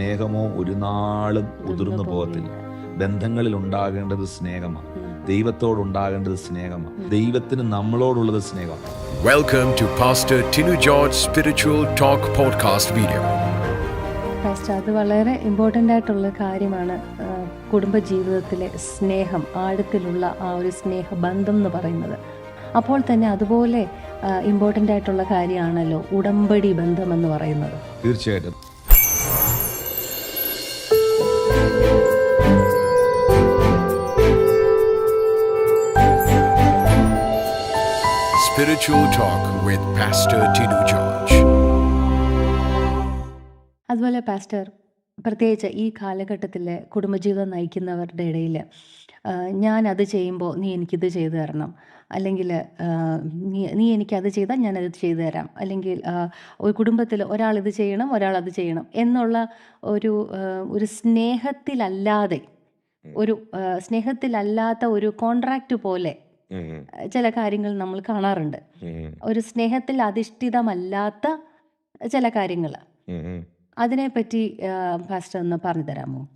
സ്നേഹമോ ഒരു നാളും ഉതിർന്നു പോകത്തില്ല. ബന്ധങ്ങളിൽ ഉണ്ടാകേണ്ടത് സ്നേഹമാണ്. ദൈവത്തോടുണ്ടാകേണ്ടത് സ്നേഹമാണ്. ദൈവത്തിന് നമ്മളോടുള്ളത് സ്നേഹമാണ്. Welcome to pastor Tinu George spiritual talk podcast video pastor അത് വളരെ ഇമ്പോർട്ടന്റ് ആയിട്ടുള്ള കാര്യമാണ് കുടുംബ കുടുംബജീവിതത്തിലെ സ്നേഹം ആഴത്തിലുള്ള ആ ഒരു സ്നേഹബന്ധം എന്ന് പറയുന്നത്. അപ്പോൾ തന്നെ അതുപോലെ ഇമ്പോർട്ടന്റ് ആയിട്ടുള്ള കാര്യമാണല്ലോ ഉടമ്പടി ബന്ധം എന്ന് പറയുന്നത്. തീർച്ചയായിട്ടും. Spiritual Talk with Pastor Tinu George. അതുപോലെ പാസ്റ്റർ പ്രത്യേകിച്ച് ഈ കാലഘട്ടത്തിൽ കുടുംബജീവിതം നയിക്കുന്നവരുടെ ഇടയിൽ ഞാൻ അത് ചെയ്യുമ്പോൾ നീ എനിക്കിത് ചെയ്തു തരണം. അല്ലെങ്കിൽ നീ നീ എനിക്കത് ചെയ്താൽ ഞാനത് ചെയ്തു തരാം. അല്ലെങ്കിൽ ഒരു കുടുംബത്തിൽ ഒരാൾ ഇത് ചെയ്യണം ഒരാൾ അത് ചെയ്യണം എന്നുള്ള ഒരു ഒരു സ്നേഹത്തിലല്ലാതെ ഒരു സ്നേഹത്തിലല്ലാത്ത ഒരു കോൺട്രാക്റ്റ് പോലെ ചില കാര്യങ്ങൾ നമ്മൾ കാണാറുണ്ട്. ഒരു സ്നേഹത്തിൽ അധിഷ്ഠിതമല്ലാത്ത ചില കാര്യങ്ങൾ. അതിനെപ്പറ്റി പറ്റി പാസ്റ്റർ ഒന്ന് പറഞ്ഞു തരാമോ?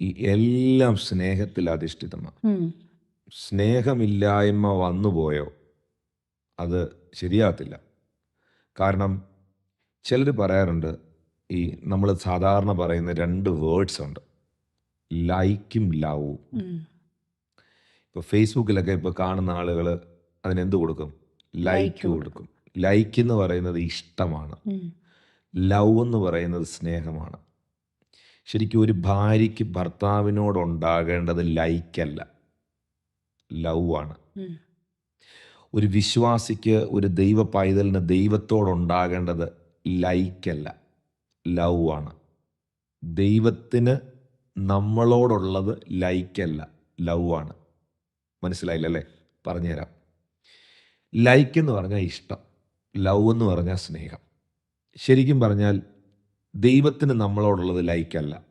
ഈ എല്ലാം സ്നേഹത്തിൽ അധിഷ്ഠിതമാണ് ഉം. സ്നേഹമില്ലായ്മ വന്നുപോയോ അത് ശരിയാകത്തില്ല. കാരണം ചിലർ പറയാറുണ്ട് ഈ നമ്മൾ സാധാരണ പറയുന്ന രണ്ട് വേർഡ്സ് ഉണ്ട്. ലൈക്കും ലവും. ഉം. ഇപ്പോൾ ഫേസ്ബുക്കിലൊക്കെ ഇപ്പോൾ കാണുന്ന ആളുകൾ അതിനെന്ത് കൊടുക്കും? ലൈക്ക് കൊടുക്കും. ലൈക്ക് എന്ന് പറയുന്നത് ഇഷ്ടമാണ്. ലവ് എന്ന് പറയുന്നത് സ്നേഹമാണ്. ശരിക്കും ഒരു ഭാര്യയ്ക്ക് ഭർത്താവിനോടുണ്ടാകേണ്ടത് ലൈക്കല്ല ലവ് ആണ്. ഒരു വിശ്വാസിക്ക് ഒരു ദൈവ പൈതലിന് ദൈവത്തോടുണ്ടാകേണ്ടത് ലൈക്കല്ല ലവ് ആണ്. ദൈവത്തിന് നമ്മളോടുള്ളത് ലൈക്കല്ല ലവ് ആണ്. മനസ്സിലായില്ലല്ലേ? പറഞ്ഞുതരാം. ലൈക്ക് എന്ന് പറഞ്ഞാൽ ഇഷ്ടം. ലവ് എന്ന് പറഞ്ഞാൽ സ്നേഹം. ശരിക്കും പറഞ്ഞാൽ ദൈവത്തിന് നമ്മളോടുള്ളത് ലൈക്കല്ല.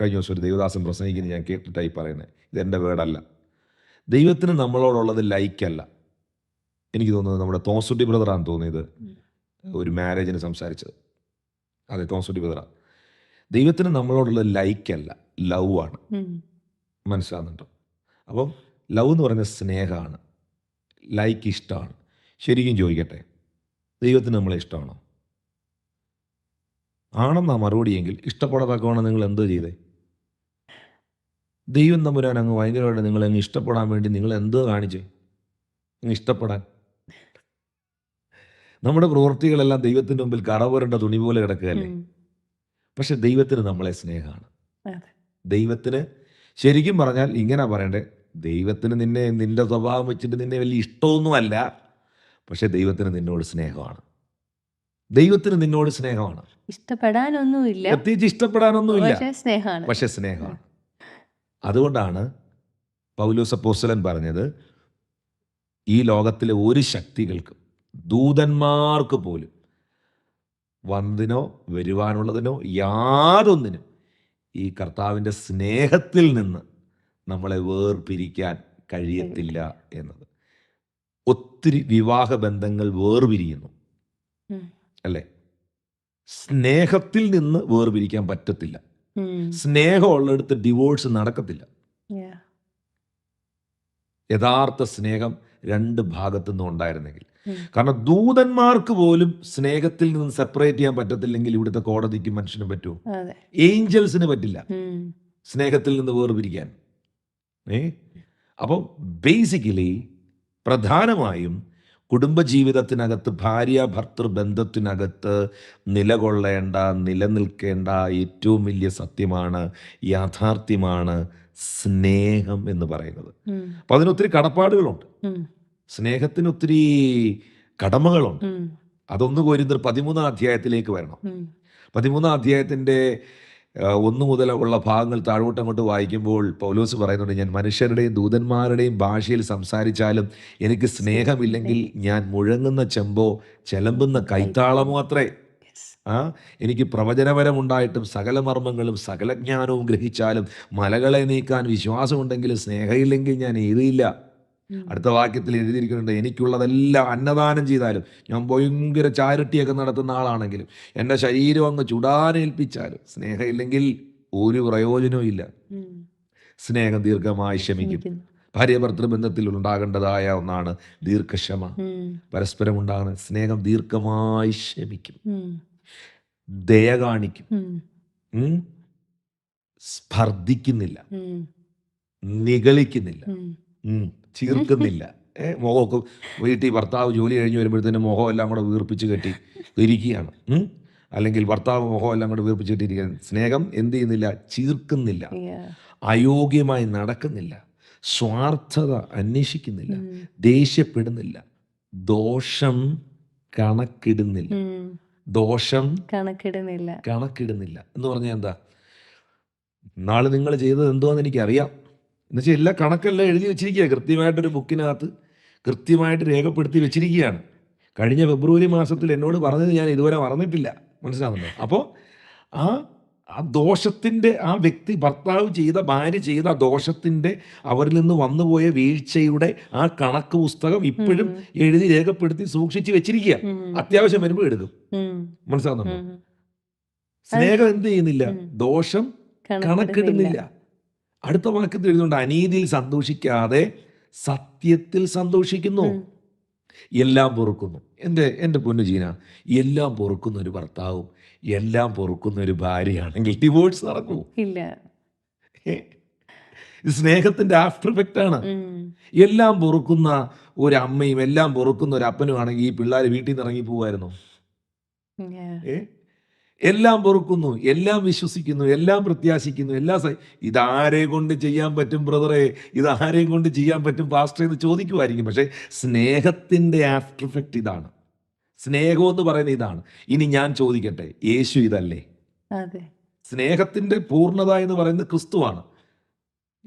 കഴിഞ്ഞ ദിവസം ഒരു ദൈവദാസൻ പ്രസംഗിക്കുന്നത് ഞാൻ കേട്ടിട്ടായി പറയുന്നത്. ഇതെന്റെ വേർഡല്ല. ദൈവത്തിന് നമ്മളോടുള്ളത് ലൈക്കല്ല. എനിക്ക് തോന്നുന്നത് നമ്മുടെ തോസുട്ടി ബ്രദറാണ് തോന്നിയത്. ഒരു മാരേജിന് സംസാരിച്ചത്. അതെ തോസുട്ടി ബ്രദറാ. ദൈവത്തിന് നമ്മളോടുള്ളത് ലൈക്കല്ല. ലവ് ആണ്. മനസ്സിലാകുന്നുണ്ടോ അപ്പം ലവ് എന്ന് പറയുന്നത് സ്നേഹമാണ്. ലൈക്ക് ഇഷ്ടമാണ്. ശരിക്കും ചോദിക്കട്ടെ ദൈവത്തിന് നമ്മളെ ഇഷ്ടമാണോ? ആണെന്നാ മറുപടിയെങ്കിൽ ഇഷ്ടപ്പെടാത്തക്കവണ്ണം നിങ്ങൾ എന്ത് ചെയ്തേ? ദൈവം തമ്പുരാൻ അങ്ങ് ഭയങ്കരമായിട്ട് നിങ്ങളെ അങ്ങ് ഇഷ്ടപ്പെടാൻ വേണ്ടി നിങ്ങൾ എന്ത് കാണിച്ചേ? അങ്ങ് ഇഷ്ടപ്പെടാൻ. നമ്മുടെ പ്രവൃത്തികളെല്ലാം ദൈവത്തിന്റെ മുമ്പിൽ കറവരേണ്ട തുണി പോലെ കിടക്കുകയല്ലേ. പക്ഷെ ദൈവത്തിന് നമ്മളെ സ്നേഹമാണ്. ദൈവത്തിന് ശരിക്കും പറഞ്ഞാൽ ഇങ്ങനെ പറയണ്ടേ ദൈവത്തിന് നിന്നെ നിന്റെ സ്വഭാവം വെച്ചിട്ട് നിന്നെ വലിയ ഇഷ്ടമൊന്നുമല്ല. പക്ഷേ ദൈവത്തിന് നിന്നോട് സ്നേഹമാണ്. ദൈവത്തിന് നിന്നോട് സ്നേഹമാണ്. ഇഷ്ടപ്പെടാനൊന്നുമില്ല. പ്രത്യേകിച്ച് ഇഷ്ടപ്പെടാനൊന്നുമില്ല. പക്ഷേ സ്നേഹമാണ്. പക്ഷെ സ്നേഹമാണ്. അതുകൊണ്ടാണ് പൗലോസ് അപ്പോസ്തലൻ പറഞ്ഞത് ഈ ലോകത്തിലെ ഒരു ശക്തികൾക്കും ദൂതന്മാർക്ക് പോലും വന്നതിനോ വരുവാനുള്ളതിനോ യാതൊന്നിനും ഈ കർത്താവിന്റെ സ്നേഹത്തിൽ നിന്ന് നമ്മളെ വേർപിരിക്കാൻ കഴിയത്തില്ല എന്നത്. ഒത്തിരി വിവാഹ ബന്ധങ്ങൾ വേർപിരിയുന്നു. അല്ലെ? സ്നേഹത്തിൽ നിന്ന് വേർപിരിക്കാൻ പറ്റത്തില്ല. സ്നേഹമുള്ളിടത്ത് ഡിവോഴ്സ് നടക്കത്തില്ല. യഥാർത്ഥ സ്നേഹം രണ്ട് ഭാഗത്തു നിന്നും ഉണ്ടായിരുന്നെങ്കിൽ. കാരണം ദൂതന്മാർക്ക് പോലും സ്നേഹത്തിൽ നിന്ന് സെപ്പറേറ്റ് ചെയ്യാൻ പറ്റത്തില്ലെങ്കിൽ ഇവിടുത്തെ കോടതിക്ക് മനുഷ്യന് പറ്റുമോ? ഏഞ്ചൽസിന് പറ്റില്ല. സ്നേഹത്തിൽ നിന്ന് വേർപിരിക്കാൻ. ഏ? അപ്പോൾ ബേസിക്കലി പ്രധാനമായും കുടുംബജീവിതത്തിനകത്ത് ഭാര്യ ഭർത്തൃ ബന്ധത്തിനകത്ത് നിലകൊള്ളേണ്ട നിലനിൽക്കേണ്ട ഏറ്റവും വലിയ സത്യമാണ് യാഥാർത്ഥ്യമാണ് സ്നേഹം എന്ന് പറയുന്നത്. അപ്പൊ അതിനൊത്തിരി കടപ്പാടുകളുണ്ട്. സ്നേഹത്തിന് ഒത്തിരി കടമകളുണ്ട്. അതൊന്ന് കോരിന്തർ പതിമൂന്നാം അധ്യായത്തിലേക്ക് വരണം. പതിമൂന്നാം അധ്യായത്തിന്റെ ഒന്ന് മുതൽ ഉള്ള ഭാഗങ്ങൾ താഴോട്ട് അങ്ങോട്ട് വായിക്കുമ്പോൾ പൗലോസ് പറയുന്നുണ്ട് ഞാൻ മനുഷ്യരുടെയും ദൂതന്മാരുടെയും ഭാഷയിൽ സംസാരിച്ചാലും എനിക്ക് സ്നേഹമില്ലെങ്കിൽ ഞാൻ മുഴങ്ങുന്ന ചെമ്പോ ചെലമ്പുന്ന കൈത്താളമോ അത്രേ ആ എനിക്ക് പ്രവചനപരമുണ്ടായിട്ടും സകല മർമ്മങ്ങളും സകല ജ്ഞാനവും ഗ്രഹിച്ചാലും മലകളെ നീക്കാൻ വിശ്വാസമുണ്ടെങ്കിലും സ്നേഹമില്ലെങ്കിൽ ഞാൻ എഴുതിയില്ല. അടുത്ത വാക്യത്തിൽ എഴുതിയിരിക്കുന്നുണ്ട് എനിക്കുള്ളതെല്ലാം അന്നദാനം ചെയ്താലും ഞാൻ ഭയങ്കര ചാരിറ്റിയൊക്കെ നടത്തുന്ന ആളാണെങ്കിലും എന്റെ ശരീരം അങ്ങ് ചുടാനേൽപ്പിച്ചാലും സ്നേഹമില്ലെങ്കിൽ ഒരു പ്രയോജനവും ഇല്ല. സ്നേഹം ദീർഘമായി ക്ഷമിക്കും. ഭാര്യഭർത്തൃ ഭാര്യ ഭർത്തൃബന്ധത്തിൽ ഉണ്ടാകേണ്ടതായ ഒന്നാണ് ദീർഘക്ഷമ. പരസ്പരം ഉണ്ടാകുന്ന സ്നേഹം ദീർഘമായി ക്ഷമിക്കും. ദയ കാണിക്കും? സ്പർദ്ധിക്കുന്നില്ല. നിഗളിക്കുന്നില്ല. ചീർക്കുന്നില്ല ഏ മുഖമൊക്കെ വീട്ടിൽ ഭർത്താവ് ജോലി കഴിഞ്ഞ് വരുമ്പോഴത്തേനും മുഖം എല്ലാം കൂടെ വീർപ്പിച്ച് കെട്ടി ഇരിക്കുകയാണ്. അല്ലെങ്കിൽ ഭർത്താവ് മുഖം എല്ലാം കൂടെ വീർപ്പിച്ച് കെട്ടിയിരിക്കുകയാണ്. സ്നേഹം എന്ത് ചെയ്യുന്നില്ല? ചീർക്കുന്നില്ല. അയോഗ്യമായി നടക്കുന്നില്ല. സ്വാർത്ഥത അന്വേഷിക്കുന്നില്ല. ദേഷ്യപ്പെടുന്നില്ല. ദോഷം കണക്കിടുന്നില്ല. ദോഷം കണക്കിടുന്നില്ല. കണക്കിടുന്നില്ല. എന്ന് പറഞ്ഞാൽ എന്താ? നാളെ നിങ്ങൾ ചെയ്തത് എന്തോന്ന് എനിക്കറിയാം. എന്ന് വെച്ചാൽ എല്ലാ കണക്കെല്ലാം എഴുതി വെച്ചിരിക്കുക കൃത്യമായിട്ടൊരു ബുക്കിനകത്ത് കൃത്യമായിട്ട് രേഖപ്പെടുത്തി വെച്ചിരിക്കുകയാണ്. കഴിഞ്ഞ ഫെബ്രുവരി മാസത്തിൽ എന്നോട് പറഞ്ഞത് ഞാൻ ഇതുവരെ മറന്നിട്ടില്ല. മനസ്സിലാവുന്നുണ്ടോ? അപ്പോൾ ആ ആ ദോഷത്തിന്റെ ആ വ്യക്തി ഭർത്താവ് ചെയ്ത ഭാര്യ ചെയ്ത ആ ദോഷത്തിന്റെ അവരിൽ നിന്ന് വന്നുപോയ വീഴ്ചയുടെ ആ കണക്ക് പുസ്തകം ഇപ്പോഴും എഴുതി രേഖപ്പെടുത്തി സൂക്ഷിച്ച് വെച്ചിരിക്കുക അത്യാവശ്യം വരുമ്പോൾ എടുക്കും. മനസ്സിലാവുന്നുണ്ടോ? സ്നേഹം എന്ത് ചെയ്യുന്നില്ല? ദോഷം കണക്കിടുന്നില്ല. അടുത്ത വാക്കത്തിൽ എഴുതുന്നുണ്ട് അനീതിയിൽ സന്തോഷിക്കാതെ സത്യത്തിൽ സന്തോഷിക്കുന്നു. എല്ലാം പൊറുക്കുന്നു. എന്റെ എന്റെ പൊന്നു ജീന എല്ലാം പൊറുക്കുന്ന ഒരു ഭർത്താവും എല്ലാം പൊറുക്കുന്ന ഒരു ഭാര്യയാണെങ്കിൽ ഡിവോഴ്സ് നടക്കൂ. ഇല്ല. സ്നേഹത്തിന്റെ ആഫ്റ്റർ ഇഫക്റ്റ് ആണ്. എല്ലാം പൊറുക്കുന്ന ഒരു അമ്മയും എല്ലാം പൊറുക്കുന്ന ഒരു അപ്പനും ആണെങ്കിൽ ഈ പിള്ളേർ വീട്ടിൽ നിന്ന് ഇറങ്ങി പോവായിരുന്നു. ഏ? എല്ലാം പൊറുക്കുന്നു എല്ലാം വിശ്വസിക്കുന്നു എല്ലാം പ്രത്യാശിക്കുന്നു എല്ലാം ഇതാരെ കൊണ്ട് ചെയ്യാൻ പറ്റും ബ്രദറെ? ഇതാരെ കൊണ്ട് ചെയ്യാൻ പറ്റും പാസ്റ്റർ എന്ന് ചോദിക്കുമായിരിക്കും. പക്ഷേ സ്നേഹത്തിന്റെ ആഫ്റ്റർ ഇഫക്റ്റ് ഇതാണ്. സ്നേഹം എന്ന് പറയുന്നത് ഇതാണ്. ഇനി ഞാൻ ചോദിക്കട്ടെ യേശു ഇതല്ലേ? അതെ. സ്നേഹത്തിന്റെ പൂർണത എന്ന് പറയുന്നത് ക്രിസ്തുവാണ്.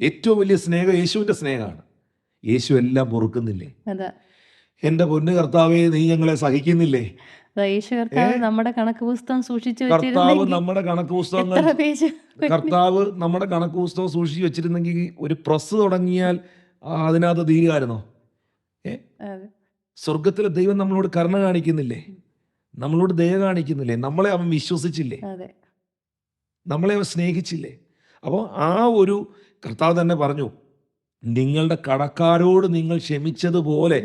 ഏറ്റവും വലിയ സ്നേഹം യേശുവിന്റെ സ്നേഹമാണ്. യേശു എല്ലാം പൊറുക്കുന്നില്ലേ എന്റെ പൊന്നു കർത്താവേ നീ ഞങ്ങളെ സഹിക്കുന്നില്ലേ? യേശു കർത്താവ് നമ്മുടെ കണക്ക് പുസ്തകം സൂക്ഷിച്ചു കർത്താവ് വെച്ചിരുന്നെങ്കിൽ നമ്മുടെ കണക്ക് പുസ്തകങ്ങൾ കർത്താവ് നമ്മുടെ കണക്ക് പുസ്തകം സൂക്ഷിച്ചു വെച്ചിരുന്നെങ്കിൽ ഒരു പ്രസ് തുടങ്ങിയാൽ അതിനകത്ത് തീരുമായിരുന്നോ ഏ? സ്വർഗത്തിലെ ദൈവം നമ്മളോട് കരുണ കാണിക്കുന്നില്ലേ? നമ്മളോട് ദയ കാണിക്കുന്നില്ലേ? നമ്മളെ അവൻ വിശ്വസിച്ചില്ലേ? നമ്മളെ അവൻ സ്നേഹിച്ചില്ലേ? അപ്പോൾ ആ ഒരു കർത്താവ് തന്നെ പറഞ്ഞു നിങ്ങളുടെ കടക്കാരോട് നിങ്ങൾ ക്ഷമിച്ചതുപോലെ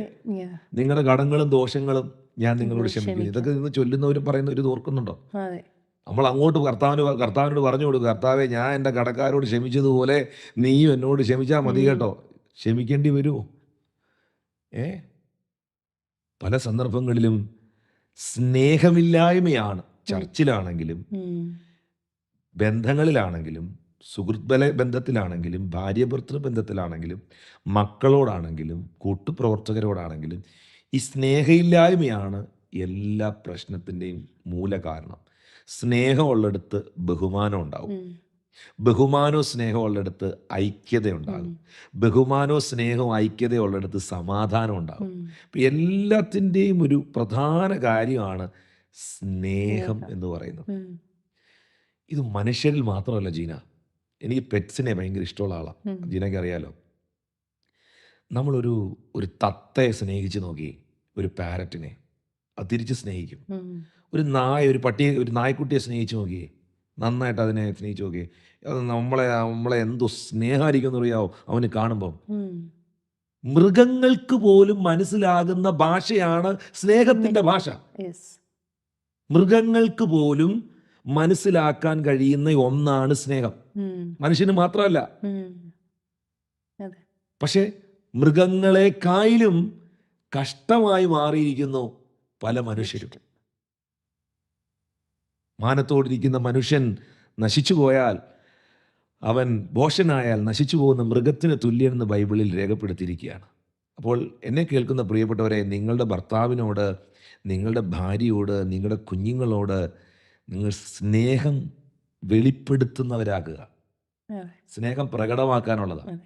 നിങ്ങളുടെ കടങ്ങളും ദോഷങ്ങളും ഞാൻ നിങ്ങളോട് ക്ഷമിക്കുന്നു. ഇതൊക്കെ നിന്ന് ചൊല്ലുന്നവരും പറയുന്നവരും ഓർക്കുന്നുണ്ടോ? നമ്മൾ അങ്ങോട്ട് കർത്താവിന് കർത്താവിനോട് പറഞ്ഞു കൊടുക്കും. കർത്താവെ ഞാൻ എന്റെ കടക്കാരോട് ക്ഷമിച്ചതുപോലെ നീയും എന്നോട് ക്ഷമിച്ചാൽ മതി. കേട്ടോ. ക്ഷമിക്കേണ്ടി വരുമോ ഏ? പല സന്ദർഭങ്ങളിലും സ്നേഹമില്ലായ്മയാണ്. ചർച്ചിലാണെങ്കിലും ബന്ധങ്ങളിലാണെങ്കിലും സുഹൃത്ബല ബന്ധത്തിലാണെങ്കിലും ഭാര്യ ഭർത്തൃ ബന്ധത്തിലാണെങ്കിലും മക്കളോടാണെങ്കിലും കൂട്ടുപ്രവർത്തകരോടാണെങ്കിലും ഈ സ്നേഹമില്ലായ്മയാണ് എല്ലാ പ്രശ്നത്തിന്റെയും മൂലകാരണം. സ്നേഹമുള്ളിടത്ത് ബഹുമാനം ഉണ്ടാവും ബഹുമാനോ സ്നേഹമുള്ളിടത്ത് ഐക്യത ഉണ്ടാകും ഉം. സ്നേഹവും ഐക്യതയുള്ളിടത്ത് സമാധാനം ഉണ്ടാകും എല്ലാത്തിന്റെയും ഒരു പ്രധാന കാര്യമാണ് സ്നേഹം. എന്ന് പറയുന്നത്. ഇത് മനുഷ്യരിൽ മാത്രമല്ല ജീന. എനിക്ക് പെറ്റ്സിനെ ഭയങ്കര ഇഷ്ടമുള്ള ആളാണ്. ജീനയ്ക്ക് അറിയാലോ? നമ്മളൊരു ഒരു തത്തയെ സ്നേഹിച്ച് നോക്കി ഒരു പാരറ്റിനെ അത് തിരിച്ച് സ്നേഹിക്കും. ഒരു നായ ഒരു പട്ടിയെ ഒരു നായ്ക്കുട്ടിയെ സ്നേഹിച്ച് നോക്കി നന്നായിട്ട് അതിനെ സ്നേഹിച്ച് നോക്കി അത് നമ്മളെ നമ്മളെ എന്തോ സ്നേഹമായിരിക്കും എന്ന് അറിയാവോ അവന് കാണുമ്പം. മൃഗങ്ങൾക്ക് പോലും മനസ്സിലാകുന്ന ഭാഷയാണ് സ്നേഹത്തിന്റെ ഭാഷ. മൃഗങ്ങൾക്ക് പോലും മനസ്സിലാക്കാൻ കഴിയുന്ന ഒന്നാണ് സ്നേഹം. മനുഷ്യന് മാത്രമല്ല. പക്ഷേ മൃഗങ്ങളെക്കായാലും കഷ്ടമായി മാറിയിരിക്കുന്നു പല മനുഷ്യരും. മാനത്തോടിരിക്കുന്ന മനുഷ്യൻ നശിച്ചു പോയാൽ അവൻ ബോഷനായാൽ നശിച്ചു പോകുന്ന മൃഗത്തിന് തുല്യനെന്ന് ബൈബിളിൽ രേഖപ്പെടുത്തിയിരിക്കുകയാണ്. അപ്പോൾ എന്നെ കേൾക്കുന്ന പ്രിയപ്പെട്ടവരെ നിങ്ങളുടെ ഭർത്താവിനോട് നിങ്ങളുടെ ഭാര്യയോട് നിങ്ങളുടെ കുഞ്ഞുങ്ങളോട് നിങ്ങൾ സ്നേഹം വെളിപ്പെടുത്തുന്നവരാകുക. സ്നേഹം പ്രകടമാക്കാനുള്ളതാണ്.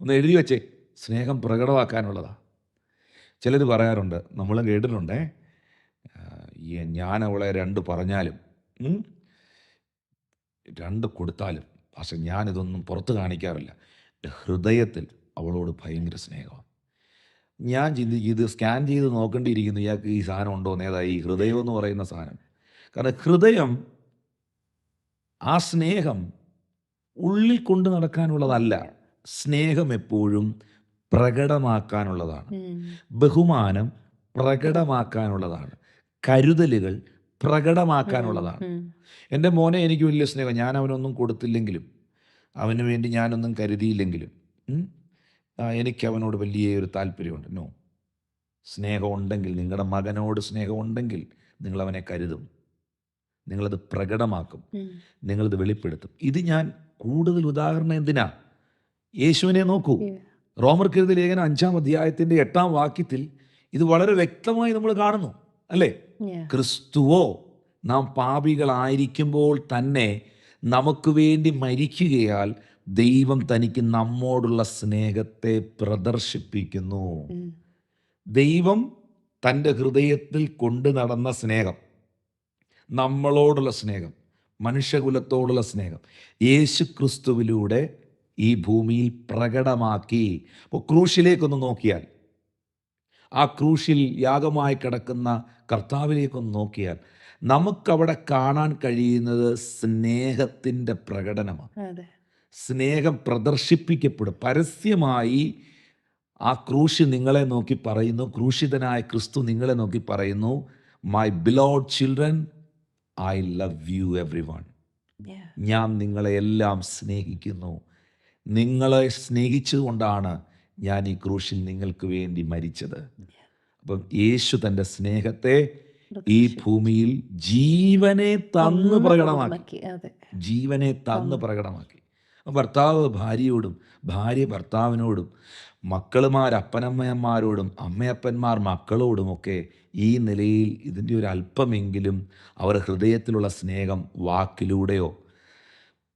ഒന്ന് എഴുതി വെച്ചേ. സ്നേഹം പ്രകടമാക്കാനുള്ളതാണ് ചിലർ പറയാറുണ്ട് നമ്മളും കേട്ടിട്ടുണ്ടേ ഞാൻ അവളെ രണ്ട് പറഞ്ഞാലും രണ്ട് കൊടുത്താലും പക്ഷെ ഞാനിതൊന്നും പുറത്ത് കാണിക്കാറില്ല. ഹൃദയത്തിൽ അവളോട് ഭയങ്കര സ്നേഹമാണ് ഞാൻ ഇത് സ്കാൻ ചെയ്ത് നോക്കേണ്ടിയിരിക്കുന്നു ഇയാൾക്ക് ഈ സാധനം ഉണ്ടോ നേതാ ഈ ഹൃദയം എന്ന് പറയുന്ന സാധനം. കാരണം ഹൃദയം ആ സ്നേഹം ഉള്ളിൽ കൊണ്ട് നടക്കാനുള്ളതല്ല. സ്നേഹം എപ്പോഴും പ്രകടമാക്കാനുള്ളതാണ്. ബഹുമാനം പ്രകടമാക്കാനുള്ളതാണ്. കരുതലുകൾ പ്രകടമാക്കാനുള്ളതാണ്. എന്റെ മോനെ എനിക്ക് വലിയ സ്നേഹം. ഞാൻ അവനൊന്നും കൊടുത്തില്ലെങ്കിലും അവന് വേണ്ടി ഞാനൊന്നും കരുതിയില്ലെങ്കിലും എനിക്ക് അവനോട് വലിയ ഒരു താല്പര്യമുണ്ട്. നോ. സ്നേഹമുണ്ടെങ്കിൽ നിങ്ങളുടെ മകനോട് സ്നേഹമുണ്ടെങ്കിൽ നിങ്ങളവനെ നിങ്ങൾ അവനെ കരുതും. നിങ്ങളത് പ്രകടമാക്കും. നിങ്ങളത് വെളിപ്പെടുത്തും. ഇത് ഞാൻ കൂടുതൽ ഉദാഹരണം എന്തിനാ? യേശുവിനെ നോക്കൂ. റോമർക്കെഴുതി ലേഖനം അഞ്ചാം അധ്യായത്തിന്റെ എട്ടാം വാക്യത്തിൽ ഇത് വളരെ വ്യക്തമായി നമ്മൾ കാണുന്നു അല്ലേ? ക്രിസ്തുവോ നാം പാപികളായിരിക്കുമ്പോൾ തന്നെ നമുക്ക് വേണ്ടി മരിക്കുകയാൽ ദൈവം തനിക്ക് നമ്മോടുള്ള സ്നേഹത്തെ പ്രദർശിപ്പിക്കുന്നു. ദൈവം തന്റെ ഹൃദയത്തിൽ കൊണ്ടു നടന്ന സ്നേഹം നമ്മളോടുള്ള സ്നേഹം മനുഷ്യകുലത്തോടുള്ള സ്നേഹം യേശു ക്രിസ്തുവിലൂടെ ഈ ഭൂമിയിൽ പ്രകടമാക്കി. അപ്പോൾ ക്രൂശിലേക്കൊന്ന് നോക്കിയാൽ ആ ക്രൂശിൽ യാഗമായി കിടക്കുന്ന കർത്താവിലേക്കൊന്ന് നോക്കിയാൽ നമുക്കവിടെ കാണാൻ കഴിയുന്നത് സ്നേഹത്തിന്റെ പ്രകടനമാണ്. സ്നേഹം പ്രദർശിപ്പിക്കപ്പെടും. പരസ്യമായി ആ ക്രൂശ് നിങ്ങളെ നോക്കി പറയുന്നു ക്രൂശിതനായ ക്രിസ്തു നിങ്ങളെ നോക്കി പറയുന്നു my beloved children I love you every one ഞാൻ നിങ്ങളെ എല്ലാം സ്നേഹിക്കുന്നു. നിങ്ങളെ സ്നേഹിച്ചുകൊണ്ടാണ് ഞാൻ ഈ ക്രൂശിൽ നിങ്ങൾക്ക് വേണ്ടി മരിച്ചത്. അപ്പം യേശു തന്റെ സ്നേഹത്തെ ഈ ഭൂമിയിൽ ജീവനെ തന്ന് പ്രകടമാക്കി. ജീവനെ തന്ന് പ്രകടമാക്കി. ഭർത്താവ് ഭാര്യയോടും ഭാര്യ ഭർത്താവിനോടും മക്കളുമാർ അപ്പനമ്മയന്മാരോടും അമ്മയപ്പന്മാർ മക്കളോടുമൊക്കെ ഈ നിലയിൽ ഇതിന്റെ ഒരു അല്പമെങ്കിലും അവർ ഹൃദയത്തിലുള്ള സ്നേഹം വാക്കിലൂടെയോ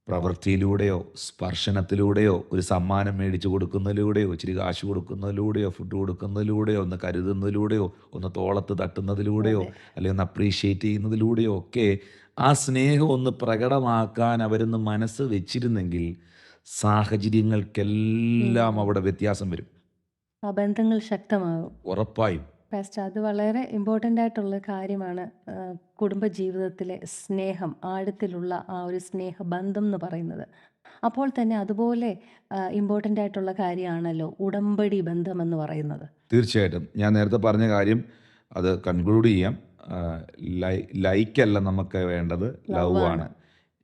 പ്രവൃത്തിയിലൂടെയോ സ്പർശനത്തിലൂടെയോ ഒരു സമ്മാനം മേടിച്ചു കൊടുക്കുന്നതിലൂടെയോ ഇച്ചിരി കാശ് കൊടുക്കുന്നതിലൂടെയോ ഫുഡ് കൊടുക്കുന്നതിലൂടെയോ ഒന്ന് കരുതുന്നതിലൂടെയോ ഒന്ന് തോളത്ത് തട്ടുന്നതിലൂടെയോ അല്ലെങ്കിൽ ഒന്ന് അപ്രീഷിയേറ്റ് ചെയ്യുന്നതിലൂടെയോ ഒക്കെ ആ സ്നേഹം ഒന്ന് പ്രകടമാക്കാൻ അവരൊന്ന് മനസ്സ് വെച്ചിരുന്നെങ്കിൽ സാഹചര്യങ്ങൾക്കെല്ലാം അവിടെ വ്യത്യാസം വരും. ആ ബന്ധങ്ങൾ ശക്തമാകും. ഉറപ്പായും. പാസ്റ്റർ അത് വളരെ ഇമ്പോർട്ടന്റ് ആയിട്ടുള്ള കാര്യമാണ് കുടുംബ കുടുംബജീവിതത്തിലെ സ്നേഹം ആഴത്തിലുള്ള ആ ഒരു സ്നേഹബന്ധം എന്ന് പറയുന്നത്. അപ്പോൾ തന്നെ അതുപോലെ ഇമ്പോർട്ടന്റ് ആയിട്ടുള്ള കാര്യമാണല്ലോ ഉടമ്പടി ബന്ധം എന്ന് പറയുന്നത്. തീർച്ചയായിട്ടും. ഞാൻ നേരത്തെ പറഞ്ഞ കാര്യം അത് കൺക്ലൂഡ് ചെയ്യാം. ലൈക്കല്ല നമുക്ക് വേണ്ടത് ലവ് ആണ്.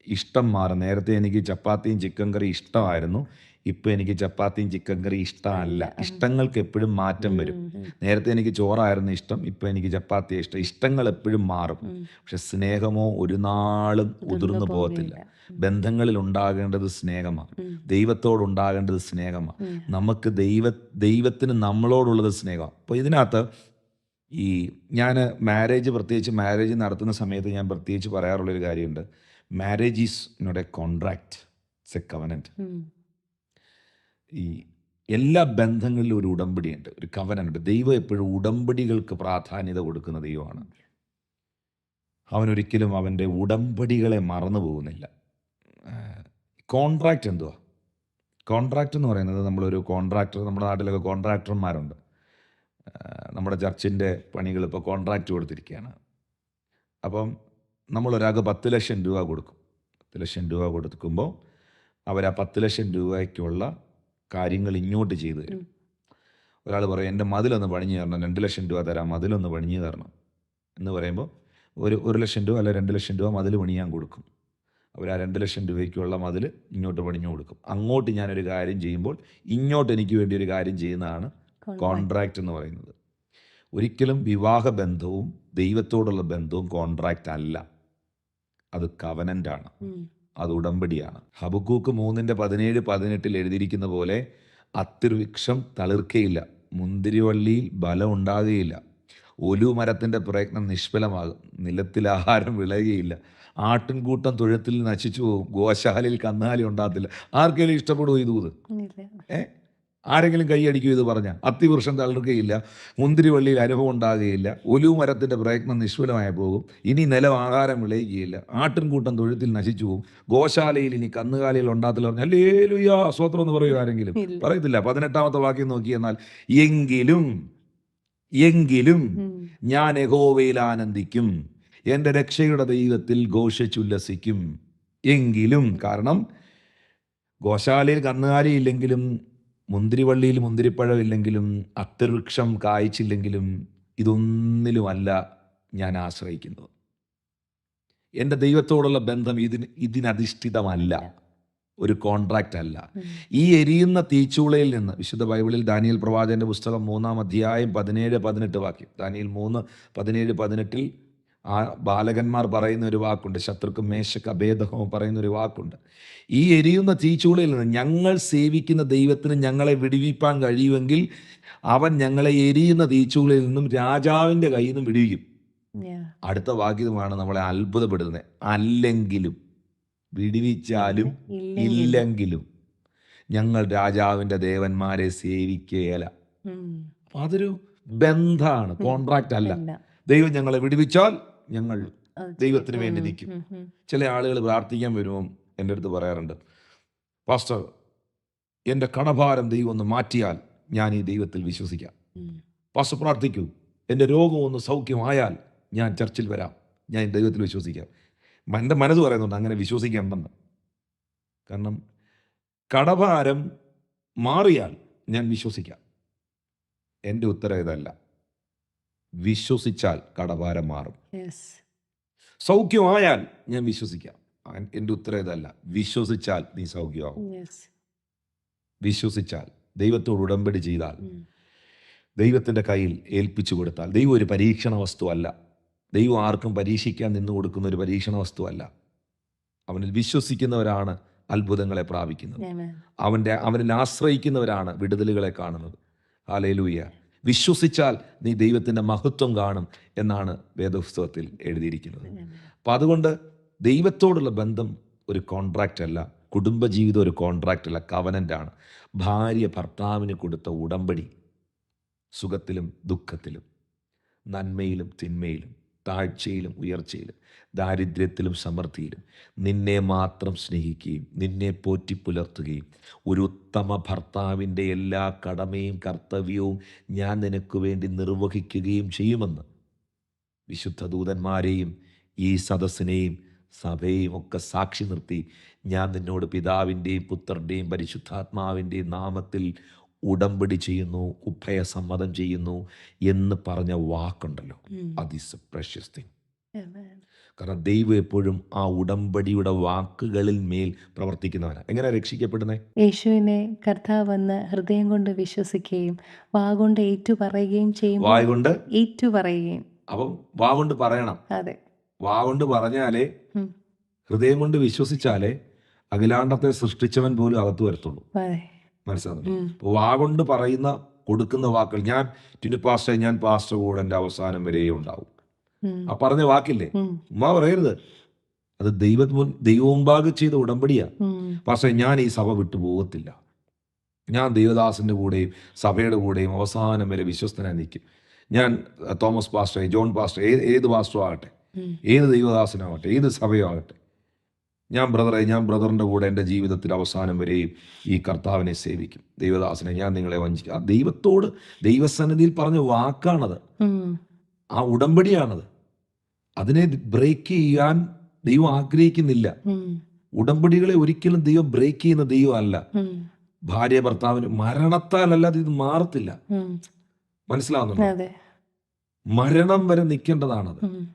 ഇഷ്ടം മാറും. നേരത്തെ എനിക്ക് ചപ്പാത്തിയും ചിക്കൻ കറി ഇഷ്ടമായിരുന്നു. ഇപ്പം എനിക്ക് ചപ്പാത്തിയും ചിക്കൻ കറി ഇഷ്ടമല്ല. ഇഷ്ടങ്ങൾക്ക് എപ്പോഴും മാറ്റം വരും. നേരത്തെ എനിക്ക് ചോറായിരുന്നു ഇഷ്ടം ഇപ്പം എനിക്ക് ചപ്പാത്തി ഇഷ്ടം. ഇഷ്ടങ്ങൾ എപ്പോഴും മാറും. പക്ഷെ സ്നേഹമോ ഒരു നാളും ഉതിർന്നു പോകത്തില്ല. ബന്ധങ്ങളിൽ ഉണ്ടാകേണ്ടത് സ്നേഹമാണ്. ദൈവത്തോട് ഉണ്ടാകേണ്ടത് സ്നേഹമാണ്. നമുക്ക് ദൈവ ദൈവത്തിന് നമ്മളോടുള്ളത് സ്നേഹമാണ്. അപ്പോൾ ഇതിനകത്ത് ഈ ഞാൻ മാരേജ് പ്രത്യേകിച്ച് മാരേജ് നടത്തുന്ന സമയത്ത് ഞാൻ പ്രത്യേകിച്ച് പറയാറുള്ളൊരു കാര്യമുണ്ട്. Marriage is not a contract it's a covenant. ഈ എല്ലാ ബന്ധങ്ങളിലും ഒരു ഉടമ്പടിയുണ്ട് ഒരു കവനുണ്ട് ദൈവം എപ്പോഴും ഉടമ്പടികൾക്ക് പ്രാധാന്യത കൊടുക്കുന്ന ദൈവമാണ്. അവനൊരിക്കലും അവന്റെ ഉടമ്പടികളെ മറന്നു പോകുന്നില്ല. കോൺട്രാക്റ്റ് എന്തുവാ? കോൺട്രാക്റ്റ് എന്ന് പറയുന്നത് നമ്മളൊരു കോൺട്രാക്ടർ നമ്മുടെ നാട്ടിലൊക്കെ കോൺട്രാക്ടർമാരുണ്ട് നമ്മുടെ ചർച്ചിന്റെ പണികൾ ഇപ്പോൾ കോൺട്രാക്റ്റ് കൊടുത്തിരിക്കുകയാണ്. അപ്പം നമ്മളൊരാൾക്ക് പത്ത് ലക്ഷം രൂപ കൊടുക്കും. പത്ത് ലക്ഷം രൂപ കൊടുക്കുമ്പോൾ അവർ ആ പത്ത് ലക്ഷം രൂപയ്ക്കുള്ള കാര്യങ്ങൾ ഇങ്ങോട്ട് ചെയ്തു തരും. ഒരാൾ പറയും എന്റെ മതിലൊന്ന് പണിഞ്ഞു തരണം രണ്ട് ലക്ഷം രൂപ തരാം മതിലൊന്ന് പണിഞ്ഞു തരണം. എന്ന് പറയുമ്പോൾ ഒരു ഒരു ലക്ഷം രൂപ അല്ല രണ്ട് ലക്ഷം രൂപ മതിൽ പണിയാൻ കൊടുക്കും. അവർ ആ രണ്ട് ലക്ഷം രൂപയ്ക്കുള്ള മതിൽ ഇങ്ങോട്ട് പണിഞ്ഞു കൊടുക്കും. അങ്ങോട്ട് ഞാനൊരു കാര്യം ചെയ്യുമ്പോൾ ഇങ്ങോട്ട് എനിക്ക് വേണ്ടി ഒരു കാര്യം ചെയ്യുന്നതാണ് കോൺട്രാക്റ്റ് എന്ന് പറയുന്നത്. ഒരിക്കലും വിവാഹ ബന്ധവും ദൈവത്തോടുള്ള ബന്ധവും കോൺട്രാക്റ്റ് അല്ല. അത് കവനന്റാണ്. അത് ഉടമ്പടിയാണ്. ഹബക്കൂക്ക് മൂന്നിന്റെ പതിനേഴ് പതിനെട്ടിൽ എഴുതിയിരിക്കുന്ന പോലെ അത്തിർവൃക്ഷം തളിർക്കയില്ല. മുന്തിരിവള്ളിയിൽ ബലം ഉണ്ടാകുകയില്ല. ഒലു മരത്തിന്റെ പ്രയത്നം നിഷ്ഫലമാകും. നിലത്തിൽ ആഹാരം വിളയുകയില്ല. ആട്ടിൻകൂട്ടം തൊഴുത്തിൽ നശിച്ചു പോകും. ഗോശാലയിൽ കന്നാലി ഉണ്ടാകത്തില്ല. ആർക്കെങ്കിലും ഇഷ്ടപ്പെടുമോ ഈ ദൂത്? ഇല്ല. ആരെങ്കിലും കൈയടിക്കും ഇത് പറഞ്ഞാൽ അത്തിവൃക്ഷം തളർക്കുകയില്ല മുന്തിരിവള്ളിയിൽ അനുഭവം ഉണ്ടാകുകയില്ല ഒലിവ് മരത്തിന്റെ പ്രയത്നം നിഷ്ഫലമായി പോകും ഇനി നിലം ആഹാരം വിളയിക്കുകയില്ല ആട്ടിൻകൂട്ടം തൊഴുത്തിൽ നശിച്ചു പോകും ഗോശാലയിൽ ഇനി കന്നുകാലികൾ ഉണ്ടാത്തില്ല പറഞ്ഞാൽ അല്ലേ ലുയ്യാ സ്വത്രം എന്ന് പറയും ആരെങ്കിലും. പറയത്തില്ല പതിനെട്ടാമത്തെ വാക്യം നോക്കി എന്നാൽ എങ്കിലും എങ്കിലും. ഞാൻ യഹോവയിൽ ആനന്ദിക്കും എന്റെ രക്ഷയുടെ ദൈവത്തിൽ ഘോഷിച്ചുല്ലസിക്കും എങ്കിലും കാരണം ഗോശാലയിൽ കന്നുകാലിയില്ലെങ്കിലും മുന്തിരിവള്ളിയിൽ മുന്തിരിപ്പഴം ഇല്ലെങ്കിലും അത്തിവൃക്ഷം കായ്ച്ചില്ലെങ്കിലും ഇതൊന്നിലുമല്ല ഞാൻ ആശ്രയിക്കുന്നത്. എന്റെ ദൈവത്തോടുള്ള ബന്ധം ഇതിന് ഇതിനധിഷ്ഠിതമല്ല. ഒരു കോൺട്രാക്റ്റ് അല്ല. ഈ എരിയുന്ന തീച്ചൂളയിൽ നിന്ന് വിശുദ്ധ ബൈബിളിൽ ദാനിയൽ പ്രവാചകന്റെ പുസ്തകം മൂന്നാം അധ്യായം പതിനേഴ് പതിനെട്ട് വാക്യം ദാനിയൽ മൂന്ന് പതിനേഴ് പതിനെട്ടിൽ ആ ബാലകന്മാർ പറയുന്ന ഒരു വാക്കുണ്ട് ശത്രുക്കും മേശക്ക് അഭേദഹവും പറയുന്ന ഒരു വാക്കുണ്ട്. ഈ എരിയുന്ന തീച്ചൂളയിൽ നിന്ന് ഞങ്ങൾ സേവിക്കുന്ന ദൈവത്തിന് ഞങ്ങളെ വിടുവിപ്പാൻ കഴിയുമെങ്കിൽ അവൻ ഞങ്ങളെ എരിയുന്ന തീച്ചൂളയിൽ നിന്നും രാജാവിന്റെ കയ്യിൽ നിന്നും വിടുവിക്കും. അടുത്ത വാക്യമാണ് നമ്മളെ അത്ഭുതപ്പെടുന്നത് അല്ലെങ്കിലും വിടുവിച്ചാലും ഇല്ലെങ്കിലും. ഞങ്ങൾ രാജാവിന്റെ ദേവന്മാരെ സേവിക്കുകയല്ല. അതൊരു ബന്ധാണ് കോൺട്രാക്റ്റ് അല്ല. ദൈവം ഞങ്ങളെ വിടുവിച്ചാൽ ഞങ്ങൾ ദൈവത്തിന് വേണ്ടി നിൽക്കും. ചില ആളുകൾ പ്രാർത്ഥിക്കാൻ വരുമോ എന്റെ അടുത്ത് പറയാറുണ്ട് പാസ്റ്റർ എന്റെ കടഭാരം ദൈവം ഒന്ന് മാറ്റിയാൽ ഞാൻ ഈ ദൈവത്തിൽ വിശ്വസിക്കാം. പാസ്റ്റർ പ്രാർത്ഥിക്കൂ എന്റെ രോഗം ഒന്ന് സൗഖ്യമായാൽ ഞാൻ ചർച്ചിൽ വരാം. ഞാൻ ഈ ദൈവത്തിൽ വിശ്വസിക്കാം. എന്റെ മനസ്സ് പറയുന്നുണ്ട് അങ്ങനെ വിശ്വസിക്കേണ്ടെന്ന് കാരണം കടഭാരം മാറിയാൽ ഞാൻ വിശ്വസിക്കാം. എന്റെ ഉത്തരം ഇതല്ല. വിശ്വസിച്ചാൽ കടഭാരം മാറും. സൗഖ്യമായാൽ ഞാൻ വിശ്വസിക്കാം. ആ- എന്റെ ഉത്തരം ഇതല്ല. വിശ്വസിച്ചാൽ നീ സൗഖ്യമാകും. വിശ്വസിച്ചാൽ ദൈവത്തോട് ഉടമ്പടി ചെയ്താൽ ദൈവത്തിന്റെ ദൈവത്തിന്റെ കയ്യിൽ ഏൽപ്പിച്ചു കൊടുത്താൽ. ദൈവം ഒരു പരീക്ഷണ വസ്തുവല്ല ദൈവം ആർക്കും പരീക്ഷിക്കാൻ നിന്ന് കൊടുക്കുന്ന ഒരു പരീക്ഷണ വസ്തുവല്ല അവനിൽ വിശ്വസിക്കുന്നവരാണ് അത്ഭുതങ്ങളെ പ്രാപിക്കുന്നത്. അവന്റെ അവനിൽ ആശ്രയിക്കുന്നവരാണ് വിടുതലുകളെ കാണുന്നത്. ഹാലേലൂയ വിശ്വസിച്ചാൽ നീ ദൈവത്തിന്റെ മഹത്വം കാണും എന്നാണ് വേദപുസ്തകത്തിൽ എഴുതിയിരിക്കുന്നത്. അപ്പം അതുകൊണ്ട് ദൈവത്തോടുള്ള ബന്ധം ഒരു കോൺട്രാക്റ്റ് അല്ല കുടുംബജീവിതം ഒരു കോൺട്രാക്റ്റ് അല്ല കവനന്റ് ആണ് ഭാര്യ ഭർത്താവിന് കൊടുത്ത ഉടമ്പടി സുഖത്തിലും ദുഃഖത്തിലും നന്മയിലും തിന്മയിലും താഴ്ചയിലും ഉയർച്ചയിലും ദാരിദ്ര്യത്തിലും സമൃദ്ധിയിലും നിന്നെ മാത്രം സ്നേഹിക്കുകയും നിന്നെ പോറ്റി പുലർത്തുകയും ഒരു ഉത്തമ ഭർത്താവിന്റെ എല്ലാ കടമയും കർത്തവ്യവും ഞാൻ നിനക്ക് വേണ്ടി നിർവഹിക്കുകയും ചെയ്യുമെന്ന് വിശുദ്ധ ദൂതന്മാരെയും ഈ സദസ്സിനെയും സഭയെയും ഒക്കെ സാക്ഷി നിർത്തി ഞാൻ നിന്നോട് പിതാവിന്റെയും പുത്രന്റെയും പരിശുദ്ധാത്മാവിന്റെയും നാമത്തിൽ ഉടമ്പടി ചെയ്യുന്നു ഉഭയസമ്മതം ചെയ്യുന്നു എന്ന് പറഞ്ഞ വാക്കുണ്ടല്ലോ. അത് ഇസ് പ്രഷ്യസ് തിങ്. കാരണം ദൈവം എപ്പോഴും ആ ഉടമ്പടിയുടെ വാക്കുകളിൽ മേൽ പ്രവർത്തിക്കുന്നവനാണ്. എങ്ങനെ രക്ഷിക്കപ്പെടുന്നത് യേശുവിനെ കർത്താവെന്ന് ഹൃദയം കൊണ്ട് വിശ്വസിക്കുകയും വാഗൊണ്ട് ഏറ്റു പറയുകയും ചെയ്യും വായ കൊണ്ട് ഏറ്റു പറയുകയും അപ്പം വാഗുണ്ട് പറയണം. അതെ. വാഗുണ്ട് പറഞ്ഞാലേ ഹൃദയം കൊണ്ട് വിശ്വസിച്ചാലേ അഖിലാണ്ടത്തെ സൃഷ്ടിച്ചവൻ പോലും അകത്ത് വരത്തുള്ളൂ. അതെ. മനസ്സിലാകുന്നു വാ കൊണ്ട് പറയുന്ന കൊടുക്കുന്ന വാക്കുകൾ. ഞാൻ ടിനു പാസ്റ്റർ ഞാൻ പാസ്റ്റർ കൂടെ എന്റെ അവസാനം വരെയും ഉണ്ടാവും. ആ പറഞ്ഞ വാക്കില്ലേ. ഉമ്മ പറയരുത്. അത് ദൈവ ദൈവമുമ്പാകെ ചെയ്ത ഉടമ്പടിയാ. പക്ഷേ ഞാൻ ഈ സഭ വിട്ടു പോകത്തില്ല. ഞാൻ ദൈവദാസിന്റെ കൂടെയും സഭയുടെ കൂടെയും അവസാനം വരെ വിശ്വസ്തനായി നിൽക്കും. ഞാൻ തോമസ് പാസ്റ്റർ ജോൺ പാസ്റ്റർ ഏത് ഏത് പാസ്റ്ററും ആകട്ടെ. ഏത് ദൈവദാസനാവട്ടെ ഏത് സഭയോ ആകട്ടെ. ഞാൻ ബ്രദറെ ഞാൻ ബ്രദറിന്റെ കൂടെ എന്റെ ജീവിതത്തിൽ അവസാനം വരെയും ഈ കർത്താവിനെ സേവിക്കും. ദൈവദാസനെ ഞാൻ നിങ്ങളെ വഞ്ചിക്കും. ആ ദൈവത്തോട് ദൈവസന്നിധിയിൽ പറഞ്ഞ വാക്കാണത്. ആ ഉടമ്പടിയാണത്. അതിനെ ബ്രേക്ക് ചെയ്യാൻ ദൈവം ആഗ്രഹിക്കുന്നില്ല. ഉടമ്പടികളെ ഒരിക്കലും ദൈവം ബ്രേക്ക് ചെയ്യുന്ന ദൈവമല്ല അല്ല. ഭാര്യ ഭർത്താവിന് മരണത്താലല്ലാതെ ഇത് മാറത്തില്ല. മനസ്സിലാവുന്നുണ്ടോ? മരണം വരെ നിൽക്കേണ്ടതാണത്.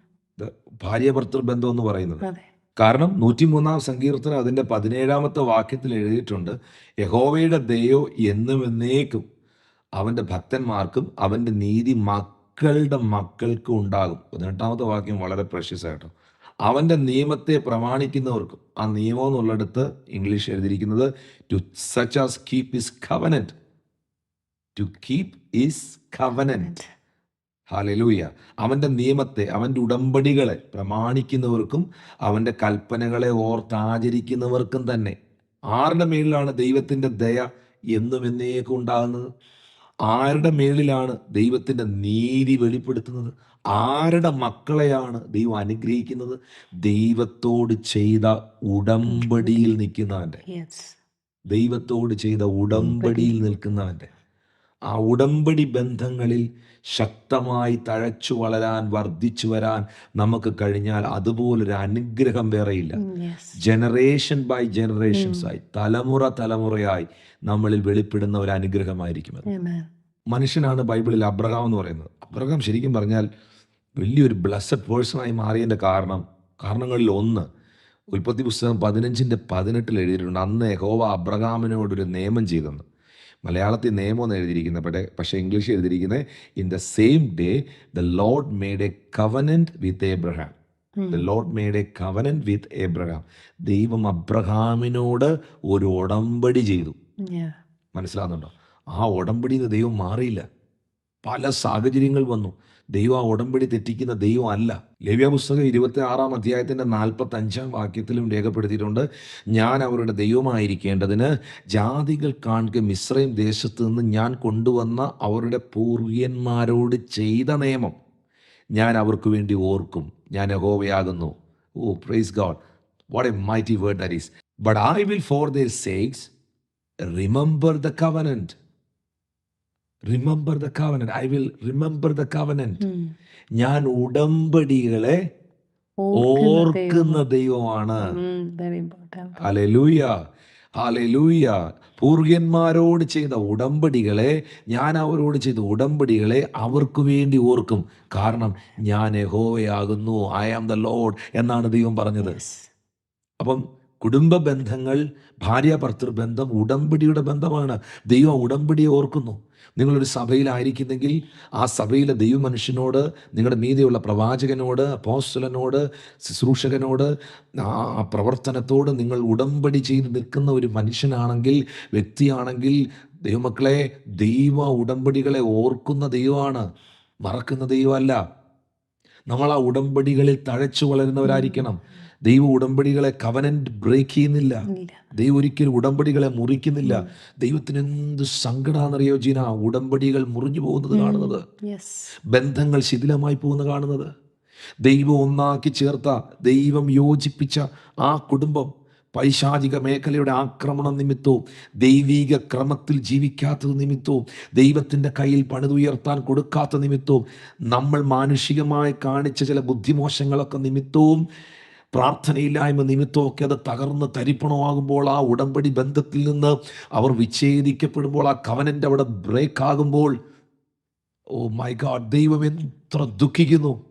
ഭാര്യ ഭർത്തൃ ബന്ധം എന്ന് പറയുന്നത്. കാരണം നൂറ്റിമൂന്നാം സങ്കീർത്തനം അതിന്റെ പതിനേഴാമത്തെ വാക്യത്തിൽ എഴുതിയിട്ടുണ്ട് യഹോവയുടെ ദയോ എന്നും എന്നേക്കും അവന്റെ ഭക്തന്മാർക്കും അവന്റെ നീതി മക്കളുടെ മക്കൾക്കും ഉണ്ടാകും. പതിനെട്ടാമത്തെ വാക്യം വളരെ പ്രഷ്യസ് ആയിട്ടോ അവന്റെ നിയമത്തെ പ്രമാണിക്കുന്നവർക്കും ആ നിയമം എന്നുള്ളിടത്ത് ഇംഗ്ലീഷ് എഴുതിയിരിക്കുന്നത് to such as keep his covenant to keep his covenant hallelujah. അവന്റെ നിയമത്തെ അവന്റെ ഉടമ്പടികളെ പ്രമാണിക്കുന്നവർക്കും അവന്റെ കൽപ്പനകളെ ഓർത്താചരിക്കുന്നവർക്കും തന്നെ ആരുടെ മേലിലാണ് ദൈവത്തിന്റെ ദയ എന്നും എന്നേക്കും ഉണ്ടാകുന്നത്? ആരുടെ മേളിലാണ് ദൈവത്തിന്റെ നീതി വെളിപ്പെടുത്തുന്നത്? ആരുടെ മക്കളെയാണ് ദൈവം അനുഗ്രഹിക്കുന്നത്? ദൈവത്തോട് ചെയ്ത ഉടമ്പടിയിൽ നിൽക്കുന്നവന്റെ. ദൈവത്തോട് ചെയ്ത ഉടമ്പടിയിൽ നിൽക്കുന്നവന്റെ. ആ ഉടമ്പടി ബന്ധങ്ങളിൽ ശക്തമായി തഴച്ചു വളരാൻ വർദ്ധിച്ചു വരാൻ നമുക്ക് കഴിഞ്ഞാൽ അതുപോലൊരു അനുഗ്രഹം വേറെയില്ല. ജനറേഷൻ ബൈ ജനറേഷൻസ് ആയി തലമുറ തലമുറയായി നമ്മളിൽ വെളിപ്പെടുന്ന ഒരു അനുഗ്രഹമായിരിക്കും അത്. മനുഷ്യനാണ് ബൈബിളിൽ അബ്രഹാം എന്ന് പറയുന്നത്. അബ്രഹാം ശരിക്കും പറഞ്ഞാൽ വലിയൊരു ബ്ലസ്സഡ് പേഴ്സണായി മാറിയതിന്റെ കാരണം കാരണങ്ങളിൽ ഒന്ന് ഉൽപ്പത്തി പുസ്തകം പതിനഞ്ചിന്റെ പതിനെട്ടിൽ എഴുതിയിട്ടുണ്ട് അന്ന് യഹോവ അബ്രഹാമിനോടൊരു നിയമം ചെയ്തെന്ന്. മലയാളത്തിൽ നിയമം എന്ന് എഴുതിയിരിക്കുന്നത് പക്ഷേ പക്ഷേ ഇംഗ്ലീഷ് എഴുതിയിരിക്കുന്നത് in the same day the lord made a covenant with Abraham the lord made a covenant with Abraham ദൈവം അബ്രഹാമിനോട് ഒരു ഉടമ്പടി ചെയ്തു. മനസ്സിലാകുന്നുണ്ടോ? ആ ഉടമ്പടിയിൽ നിന്ന് ദൈവം മാറിയില്ല. പല സാഹചര്യങ്ങൾ വന്നു. ദൈവം ആ ഉടമ്പടി തെറ്റിക്കുന്ന ദൈവം അല്ല. ലവ്യ പുസ്തകം ഇരുപത്തി ആറാം അധ്യായത്തിന്റെ നാൽപ്പത്തി അഞ്ചാം വാക്യത്തിലും രേഖപ്പെടുത്തിയിട്ടുണ്ട്. ഞാൻ അവരുടെ ദൈവമായിരിക്കേണ്ടതിന് ജാതികൾ കാണുക മിശ്രയും ദേശത്ത് നിന്ന് ഞാൻ കൊണ്ടുവന്ന അവരുടെ പൂർവികന്മാരോട് ചെയ്ത നിയമം ഞാൻ അവർക്ക് വേണ്ടി ഓർക്കും. ഞാൻ യഹോവയാകുന്നു. ഓ praise God what a mighty word that is but I will for their sakes remember the covenant remember the covenant I will remember the covenant ഞാൻ ഉടമ്പടികളെ ഓർക്കുന്ന ദൈവമാണ്. ഹലലൂയ ഹലലൂയ പൂർവ്യന്മാരോട് ചെയ്ത ഉടമ്പടികളെ ഞാൻ അവരോട് ചെയ്ത ഉടമ്പടികളെ അവർക്ക് വേണ്ടി ഓർക്കും. കാരണം ഞാൻ യഹോവയാകുന്നു. ഐ ആം ദ ലോഡ് എന്നാണ് ദൈവം പറഞ്ഞത്. അപ്പം കുടുംബ ബന്ധങ്ങൾ ഭാര്യ ഭർത്തൃ ബന്ധം ഉടമ്പടിയുടെ ബന്ധമാണ്. ദൈവം ഉടമ്പടിയെ ഓർക്കുന്നു. നിങ്ങളൊരു സഭയിലായിരിക്കുന്നെങ്കിൽ ആ സഭയിലെ ദൈവമനുഷ്യനോട് നിങ്ങളുടെ മീതിയുള്ള പ്രവാചകനോട് അപ്പോസ്തലനോട് ശുശ്രൂഷകനോട് ആ പ്രവർത്തനത്തോട് നിങ്ങൾ ഉടമ്പടി ചെയ്ത് നിൽക്കുന്ന ഒരു മനുഷ്യനാണെങ്കിൽ വ്യക്തിയാണെങ്കിൽ ദൈവമക്കളെ ദൈവ ഉടമ്പടികളെ ഓർക്കുന്ന ദൈവമാണ്. മറക്കുന്ന ദൈവമല്ല. നമ്മൾ ആ ഉടമ്പടികളിൽ തഴച്ചു വളരുന്നവരായിരിക്കണം. ദൈവ ഉടമ്പടികളെ കവനന്റ് ബ്രേക്ക് ചെയ്യുന്നില്ല. ദൈവം ഒരിക്കലും ഉടമ്പടികളെ മുറിക്കുന്നില്ല. ദൈവത്തിന് എന്ത് സങ്കടമാണെന്നറിയോ ജീന? ഉടമ്പടികൾ മുറിഞ്ഞു പോകുന്നത് കാണുന്നത്. ബന്ധങ്ങൾ ശിഥിലമായി പോകുന്ന കാണുന്നത്. ദൈവം ഒന്നാക്കി ചേർത്ത ദൈവം യോജിപ്പിച്ച ആ കുടുംബം പൈശാചിക മേഖലയുടെ ആക്രമണം നിമിത്തവും ദൈവീക ക്രമത്തിൽ ജീവിക്കാത്തത് നിമിത്തവും ദൈവത്തിന്റെ കയ്യിൽ പണിതുയർത്താൻ കൊടുക്കാത്ത നിമിത്തവും നമ്മൾ മാനുഷികമായി കാണിച്ച ചില ബുദ്ധിമോശങ്ങളൊക്കെ നിമിത്തവും പ്രാർത്ഥനയില്ലായ്മ നിമിത്തമൊക്കെ അത് തകർന്ന് തരിപ്പണമാകുമ്പോൾ ആ ഉടമ്പടി ബന്ധത്തിൽ നിന്ന് അവർ വിച്ഛേദിക്കപ്പെടുമ്പോൾ ആ കവനന്റെ അവിടെ ബ്രേക്ക് ആകുമ്പോൾ ഓ മൈ ഗാഡ് ദൈവം എത്ര ദുഃഖിക്കുന്നു.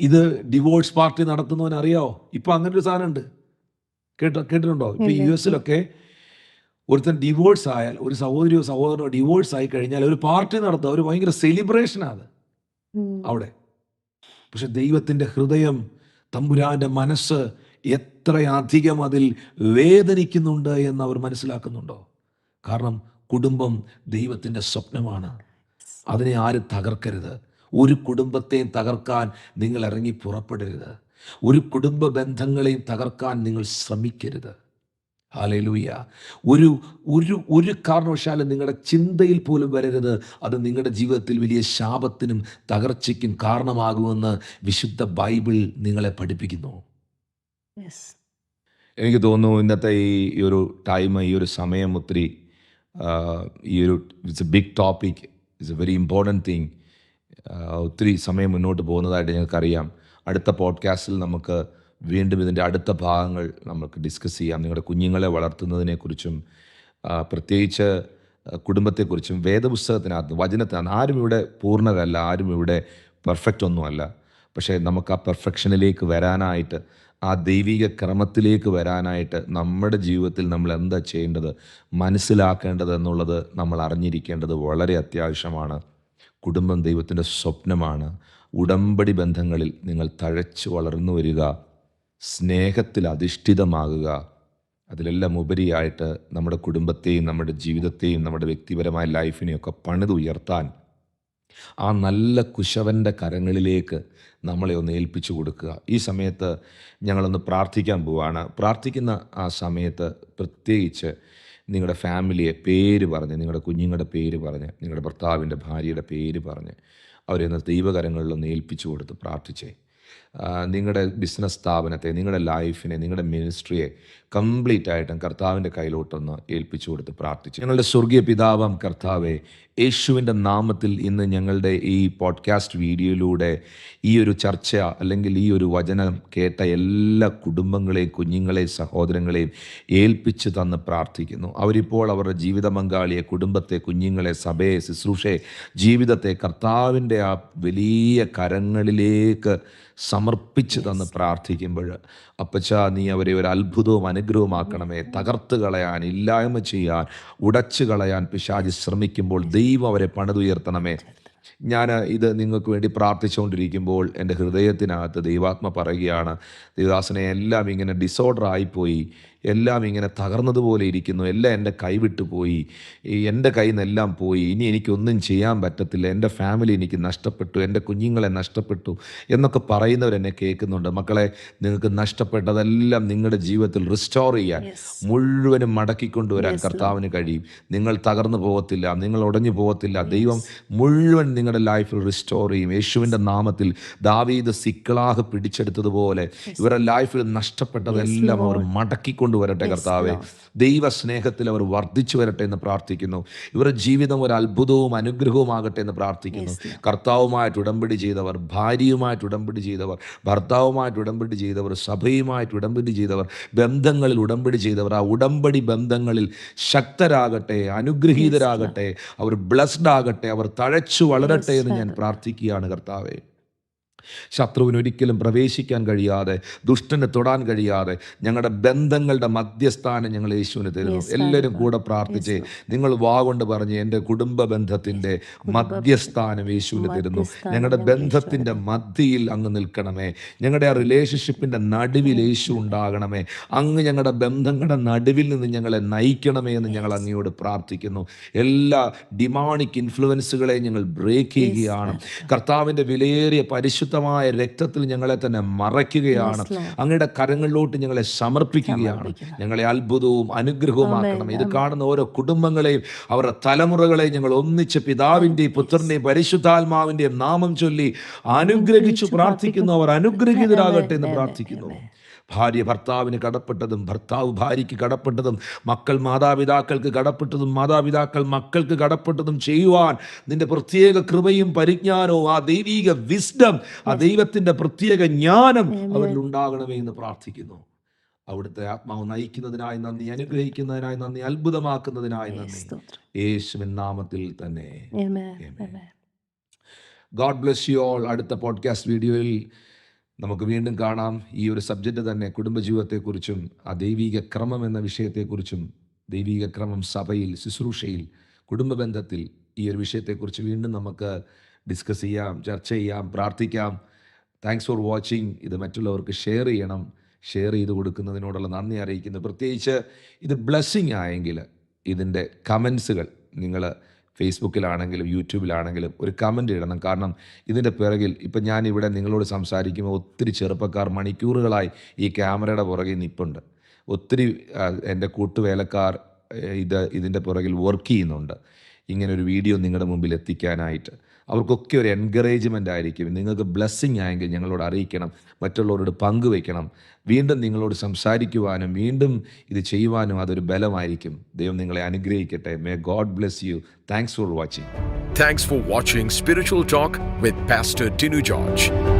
ഇത് ഡിവോഴ്സ് പാർട്ടി നടത്തുന്നവൻ അറിയാവോ? ഇപ്പൊ അങ്ങനെ ഒരു സാധനമുണ്ട്. കേട്ട കേട്ടിട്ടുണ്ടോ? ഇപ്പൊ. യു എസിലൊക്കെ ഒരുത്തൻ ഡിവോഴ്സ് ആയാൽ ഒരു സഹോദരിയോ സഹോദരനോ ഡിവോഴ്സ് ആയി കഴിഞ്ഞാൽ ഒരു പാർട്ടി നടത്തുക ഒരു ഭയങ്കര സെലിബ്രേഷനാണ് അവിടെ. പക്ഷെ ദൈവത്തിന്റെ ഹൃദയം തമ്പുരാന്റെ മനസ്സ് എത്രയധികം അതിൽ വേദനിക്കുന്നുണ്ട് എന്ന് അവർ മനസ്സിലാക്കുന്നുണ്ടോ? കാരണം കുടുംബം ദൈവത്തിന്റെ സ്വപ്നമാണ്. അതിനെ ആരും തകർക്കരുത്? ഒരു കുടുംബത്തെയും തകർക്കാൻ നിങ്ങൾ ഇറങ്ങി പുറപ്പെടരുത്. ഒരു കുടുംബ ബന്ധങ്ങളെയും തകർക്കാൻ നിങ്ങൾ ശ്രമിക്കരുത്. ഹാലലൂയ. ഒരു ഒരു ഒരു കാരണവശാലും നിങ്ങളുടെ ചിന്തയിൽ പോലും വരരുത്. അത് നിങ്ങളുടെ ജീവിതത്തിൽ വലിയ ശാപത്തിനും തകർച്ചയ്ക്കും കാരണമാകുമെന്ന് വിശുദ്ധ ബൈബിൾ നിങ്ങളെ പഠിപ്പിക്കുന്നു. യെസ് എനിക്ക് തോന്നുന്നു ഇന്നത്തെ ഈ ഈ ഒരു ടൈം ഈ ഒരു സമയം ഒത്തിരി ഈ ഒരു it's a big topic it's a very important thing ഒത്തിരി സമയം മുന്നോട്ട് പോകുന്നതായിട്ട് ഞങ്ങൾക്കറിയാം. അടുത്ത പോഡ്കാസ്റ്റിൽ നമുക്ക് വീണ്ടും ഇതിന്റെ അടുത്ത ഭാഗങ്ങൾ നമുക്ക് ഡിസ്കസ് ചെയ്യാം. നിങ്ങളുടെ കുഞ്ഞുങ്ങളെ വളർത്തുന്നതിനെക്കുറിച്ചും പ്രത്യേകിച്ച് കുടുംബത്തെക്കുറിച്ചും വേദപുസ്തകത്തിനകത്ത് വചനത്തിനകത്ത് ആരും ഇവിടെ പൂർണരല്ല ആരും ഇവിടെ പെർഫെക്റ്റ് ഒന്നുമല്ല. പക്ഷേ നമുക്ക് ആ പെർഫെക്ഷനിലേക്ക് വരാനായിട്ട് ആ ദൈവിക ക്രമത്തിലേക്ക് വരാനായിട്ട് നമ്മുടെ ജീവിതത്തിൽ നമ്മൾ എന്താ ചെയ്യേണ്ടത് മനസ്സിലാക്കേണ്ടത് എന്നുള്ളത് നമ്മൾ അറിഞ്ഞിരിക്കേണ്ടത് വളരെ അത്യാവശ്യമാണ്. കുടുംബം ദൈവത്തിന്റെ സ്വപ്നമാണ്. ഉടമ്പടി ബന്ധങ്ങളിൽ നിങ്ങൾ തഴച്ചു വളർന്നു വരിക. സ്നേഹത്തിൽ അധിഷ്ഠിതമാകുക. അതിലെല്ലാം ഉപരിയായിട്ട് നമ്മുടെ കുടുംബത്തെയും നമ്മുടെ ജീവിതത്തെയും നമ്മുടെ വ്യക്തിപരമായ ലൈഫിനെയൊക്കെ പണിതുയർത്താൻ ആ നല്ല കുശവന്റെ കരങ്ങളിലേക്ക് നമ്മളെ ഒന്ന് ഏൽപ്പിച്ചു കൊടുക്കുക. ഈ സമയത്ത് ഞങ്ങളൊന്ന് പ്രാർത്ഥിക്കാൻ പോവുകയാണ് പ്രാർത്ഥിക്കുന്ന ആ സമയത്ത് പ്രത്യേകിച്ച് നിങ്ങളുടെ ഫാമിലിയെ പേര് പറഞ്ഞ് നിങ്ങളുടെ കുഞ്ഞുങ്ങളുടെ പേര് പറഞ്ഞ് നിങ്ങളുടെ ഭർത്താവിന്റെ ഭാര്യയുടെ പേര് പറഞ്ഞ് അവരെ ഒന്ന് ദൈവകരങ്ങളിലൊന്ന് ഏൽപ്പിച്ചു കൊടുത്ത് പ്രാർത്ഥിച്ചേ. നിങ്ങളുടെ ബിസിനസ് സ്ഥാപനത്തെ നിങ്ങളുടെ ലൈഫിനെ നിങ്ങളുടെ മിനിസ്ട്രിയെ കംപ്ലീറ്റ് ആയിട്ടും കർത്താവിന്റെ കയ്യിലോട്ടൊന്ന് ഏൽപ്പിച്ചു കൊടുത്ത് പ്രാർത്ഥിച്ചു. ഞങ്ങളുടെ സ്വർഗീയ പിതാവാം കർത്താവെ യേശുവിന്റെ നാമത്തിൽ ഇന്ന് ഞങ്ങളുടെ ഈ പോഡ്കാസ്റ്റ് വീഡിയോയിലൂടെ ഈ ഒരു ചർച്ച അല്ലെങ്കിൽ ഈ ഒരു വചനം കേട്ട എല്ലാ കുടുംബങ്ങളെയും കുഞ്ഞുങ്ങളെയും സഹോദരങ്ങളെയും ഏൽപ്പിച്ച് തന്ന് പ്രാർത്ഥിക്കുന്നു. അവരിപ്പോൾ അവരുടെ ജീവിത പങ്കാളിയെ കുടുംബത്തെ കുഞ്ഞുങ്ങളെ സഭയെ ശുശ്രൂഷയെ ജീവിതത്തെ കർത്താവിന്റെ ആ വലിയ കരങ്ങളിലേക്ക് സമർപ്പിച്ച് തന്ന് പ്രാർത്ഥിക്കുമ്പോൾ അപ്പച്ച നീ അവരെ ഒരു അത്ഭുതവും അനുഗ്രഹമാക്കണമേ തകർത്ത് കളയാൻ ഇല്ലായ്മ ചെയ്യാൻ ഉടച്ചു കളയാൻ പിശാജി ശ്രമിക്കുമ്പോൾ ദൈവം അവരെ പണിതുയർത്തണമേ. ഞാൻ ഇത് നിങ്ങൾക്ക് വേണ്ടി പ്രാർത്ഥിച്ചുകൊണ്ടിരിക്കുമ്പോൾ എന്റെ ഹൃദയത്തിനകത്ത് ദൈവാത്മ പറയുകയാണ് ദേവദാസനെ എല്ലാം ഇങ്ങനെ ഡിസോർഡർ ആയിപ്പോയി. എല്ലാം ഇങ്ങനെ തകർന്നതുപോലെ ഇരിക്കുന്നു. എല്ലാം എന്റെ കൈവിട്ടു പോയി. ഈ എന്റെ കയ്യിൽ നിന്നെല്ലാം പോയി. ഇനി എനിക്കൊന്നും ചെയ്യാൻ പറ്റത്തില്ല. എന്റെ ഫാമിലി എനിക്ക് നഷ്ടപ്പെട്ടു. എന്റെ കുഞ്ഞുങ്ങളെ നഷ്ടപ്പെട്ടു എന്നൊക്കെ പറയുന്നവരെന്നെ കേൾക്കുന്നുണ്ട്. മക്കളെ നിങ്ങൾക്ക് നഷ്ടപ്പെട്ടതെല്ലാം നിങ്ങളുടെ ജീവിതത്തിൽ റിസ്റ്റോർ ചെയ്യാൻ മുഴുവനും മടക്കിക്കൊണ്ടുവരാൻ കർത്താവിന് കഴിയും. നിങ്ങൾ തകർന്നു പോകത്തില്ല. നിങ്ങൾ ഉടഞ്ഞു പോകത്തില്ല. ദൈവം മുഴുവൻ നിങ്ങളുടെ ലൈഫിൽ റിസ്റ്റോർ ചെയ്യും. യേശുവിന്റെ നാമത്തിൽ ദാവീദ് സിക്കളാഹ് പിടിച്ചെടുത്തതുപോലെ ഇവരുടെ ലൈഫിൽ നഷ്ടപ്പെട്ടതെല്ലാം അവർ മടക്കിക്കൊണ്ടുവരട്ടെ കർത്താവെ. ദൈവസ്നേഹത്തിൽ അവർ വർദ്ധിച്ചു വരട്ടെ എന്ന് പ്രാർത്ഥിക്കുന്നു. ഇവരുടെ ജീവിതം ഒരു അത്ഭുതവും അനുഗ്രഹവുമാകട്ടെ എന്ന് പ്രാർത്ഥിക്കുന്നു. കർത്താവുമായിട്ട് ഉടമ്പടി ചെയ്തവർ ഭാര്യയുമായിട്ട് ഉടമ്പടി ചെയ്തവർ ഭർത്താവുമായിട്ട് ഉടമ്പടി ചെയ്തവർ സഭയുമായിട്ട് ഉടമ്പടി ചെയ്തവർ ബന്ധങ്ങളിൽ ഉടമ്പടി ചെയ്തവർ ആ ഉടമ്പടി ബന്ധങ്ങളിൽ ശക്തരാകട്ടെ അനുഗ്രഹീതരാകട്ടെ അവർ ബ്ലസ്ഡ് ആകട്ടെ അവർ തഴച്ചു വളരട്ടെ എന്ന് ഞാൻ പ്രാർത്ഥിക്കുകയാണ് കർത്താവെ. ശത്രുവിന് ഒരിക്കലും പ്രവേശിക്കാൻ കഴിയാതെ ദുഷ്ടന് തൊടാൻ കഴിയാതെ ഞങ്ങളുടെ ബന്ധങ്ങളുടെ മധ്യസ്ഥാനം ഞങ്ങൾ യേശുവിന് തരുന്നു. എല്ലാവരും കൂടെ പ്രാർത്ഥിച്ച് നിങ്ങൾ വാ കൊണ്ട് പറഞ്ഞ് എന്റെ കുടുംബ ബന്ധത്തിന്റെ മധ്യസ്ഥാനം യേശുവിന് തരുന്നു. ഞങ്ങളുടെ ബന്ധത്തിന്റെ മധ്യയിൽ അങ്ങ് നിൽക്കണമേ. ഞങ്ങളുടെ ആ റിലേഷൻഷിപ്പിന്റെ നടുവിൽ യേശു ഉണ്ടാകണമേ. അങ്ങ് ഞങ്ങളുടെ ബന്ധങ്ങളുടെ നടുവിൽ നിന്ന് ഞങ്ങളെ നയിക്കണമേ എന്ന് ഞങ്ങൾ അങ്ങയോട് പ്രാർത്ഥിക്കുന്നു. എല്ലാ ഡിമാണിക് ഇൻഫ്ലുവൻസുകളെ ഞങ്ങൾ ബ്രേക്ക് ചെയ്യുകയാണ്. കർത്താവിന്റെ വിലയേറിയ പരിശുദ്ധമായ രക്തത്തിൽ ഞങ്ങളെ തന്നെ മറയ്ക്കുകയാണ്. അങ്ങയുടെ കരങ്ങളിലോട്ട് ഞങ്ങളെ സമർപ്പിക്കുകയാണ്. ഞങ്ങളെ അത്ഭുതവും അനുഗ്രഹവുമാക്കണം. ഇത് കാണുന്ന ഓരോ കുടുംബങ്ങളെയും അവരുടെ തലമുറകളെയും ഞങ്ങൾ ഒന്നിച്ച് പിതാവിന്റെയും പുത്രന്റെയും പരിശുദ്ധാത്മാവിന്റെയും നാമം ചൊല്ലി അനുഗ്രഹിച്ചു പ്രാർത്ഥിക്കുന്നു. അവർ അനുഗ്രഹീതരാകട്ടെ എന്ന് പ്രാർത്ഥിക്കുന്നു. ഭാര്യ ഭർത്താവിന് കടപ്പെട്ടതും ഭർത്താവ് ഭാര്യയ്ക്ക് കടപ്പെട്ടതും മക്കൾ മാതാപിതാക്കൾക്ക് കടപ്പെട്ടതും മാതാപിതാക്കൾ മക്കൾക്ക് കടപ്പെട്ടതും ചെയ്യുവാൻ നിന്റെ പ്രത്യേക കൃപയും പരിജ്ഞാനവും ആ ദൈവീക വിസ്ഡം ആ ദൈവത്തിന്റെ പ്രത്യേക ജ്ഞാനം അവരിൽ ഉണ്ടാകണമേ എന്ന് പ്രാർത്ഥിക്കുന്നു. അവിടുത്തെ ആത്മാവ് നയിക്കുന്നതിനായി നന്ദി അനുഗ്രഹിക്കുന്നതിനായി നന്ദി അത്ഭുതമാക്കുന്നതിനായി നന്ദി. യേശുവിൻ നാമത്തിൽ തന്നെ. ഗോഡ് ബ്ലെസ് യു ഓൾ അടുത്ത പോഡ്കാസ്റ്റ് വീഡിയോയിൽ നമുക്ക് വീണ്ടും കാണാം ഈ ഒരു സബ്ജക്റ്റ് തന്നെ കുടുംബജീവിതത്തെക്കുറിച്ചും ആ ദൈവിക ക്രമം എന്ന വിഷയത്തെക്കുറിച്ചും ദൈവിക ക്രമം സഭയിൽ ശുശ്രൂഷയിൽ കുടുംബബന്ധത്തിൽ ഈ ഒരു വിഷയത്തെക്കുറിച്ച് വീണ്ടും നമുക്ക് ഡിസ്കസ് ചെയ്യാം ചർച്ച ചെയ്യാം പ്രാർത്ഥിക്കാം. താങ്ക്സ് ഫോർ വാച്ചിങ് ഇത് മറ്റുള്ളവർക്ക് ഷെയർ ചെയ്യണം. ഷെയർ ചെയ്ത് കൊടുക്കുന്നതിനോടുള്ള നന്ദി അറിയിക്കുന്നു. പ്രത്യേകിച്ച് ഇത് ബ്ലെസ്സിങ് ആയെങ്കിൽ ഇതിന്റെ കമൻസുകൾ നിങ്ങൾ ഫേസ്ബുക്കിലാണെങ്കിലും യൂട്യൂബിലാണെങ്കിലും ഒരു കമന്റ് ഇടണം. കാരണം ഇതിന്റെ പിറകിൽ ഇപ്പം ഞാൻ ഇവിടെ നിങ്ങളോട് സംസാരിക്കുമ്പോൾ ഒത്തിരി ചെറുപ്പക്കാർ മണിക്കൂറുകളായി ഈ ക്യാമറയുടെ പുറകിൽ നിൽപ്പുണ്ട് ഒത്തിരി എന്റെ കൂട്ടുവേലക്കാർ ഇത് ഇതിന്റെ പുറകിൽ വർക്ക് ചെയ്യുന്നുണ്ട്. ഇങ്ങനൊരു വീഡിയോ നിങ്ങളുടെ മുമ്പിൽ എത്തിക്കാനായിട്ട്. അവർക്കൊക്കെ ഒരു എൻകറേജ്മെന്റ് ആയിരിക്കും. നിങ്ങൾക്ക് ബ്ലെസ്സിങ് ആയെങ്കിൽ ഞങ്ങളോട് അറിയിക്കണം. മറ്റുള്ളവരോട് പങ്കുവയ്ക്കണം വീണ്ടും നിങ്ങളോട് സംസാരിക്കുവാനും വീണ്ടും ഇത് ചെയ്യുവാനും അതൊരു ബലമായിരിക്കും. ദൈവം നിങ്ങളെ അനുഗ്രഹിക്കട്ടെ. May God bless you thanks for watching thanks for watching spiritual talk with pastor Tinu George.